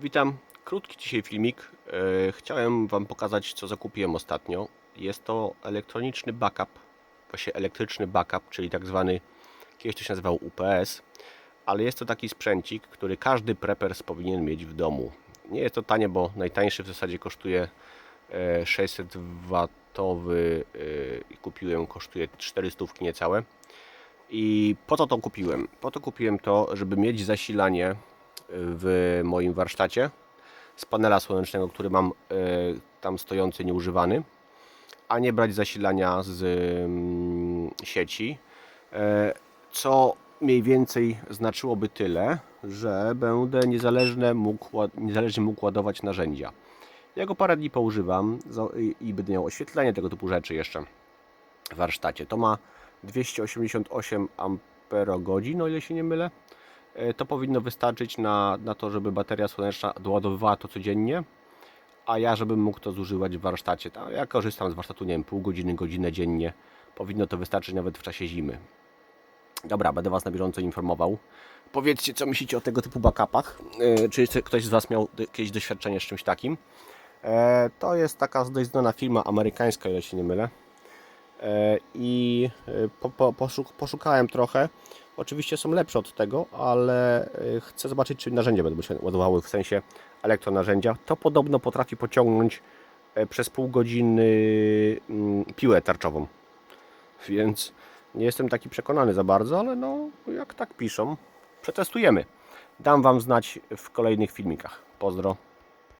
Witam. Krótki dzisiaj filmik. E, Chciałem Wam pokazać, co zakupiłem ostatnio. Jest to elektroniczny backup, właśnie elektryczny backup, czyli tak zwany, kiedyś to się nazywał UPS, ale jest to taki sprzęcik, który każdy preppers powinien mieć w domu. Nie jest to tanie, bo najtańszy w zasadzie kosztuje e, 600 watowy e, i kupiłem, kosztuje 400 niecałe. I po co to kupiłem? Po to kupiłem to, żeby mieć zasilanie w moim warsztacie z panela słonecznego, który mam e, tam stojący, nieużywany, a nie brać zasilania z mm, sieci, e, co mniej więcej znaczyłoby tyle, że będę niezależnie mógł, niezależnie mógł ładować narzędzia. Ja go parę dni poużywam i- będę miał oświetlenie, tego typu rzeczy jeszcze w warsztacie. To ma 288 amperogodzin, o ile się nie mylę. E, To powinno wystarczyć na, na to, żeby bateria słoneczna doładowywała to codziennie, a ja, żebym mógł to zużywać w warsztacie. Ta- Ja korzystam z warsztatu, nie wiem, pół godziny, godzinę dziennie. Powinno to wystarczyć nawet w czasie zimy. Dobra, będę Was na bieżąco informował. Powiedzcie, co myślicie o tego typu backupach. E, Czy ktoś z Was miał jakieś doświadczenie z czymś takim? E, To jest taka dość znana firma amerykańska, ile się nie mylę. I po, po, poszuk, poszukałem trochę. Oczywiście są lepsze od tego, ale e, chcę zobaczyć, czy narzędzia będą się ładowały, w sensie elektronarzędzia. To podobno potrafi pociągnąć e, przez pół godziny mm, piłę tarczową. Więc nie jestem taki przekonany za bardzo, ale no, jak tak piszą, przetestujemy. Dam Wam znać w kolejnych filmikach. Pozdro.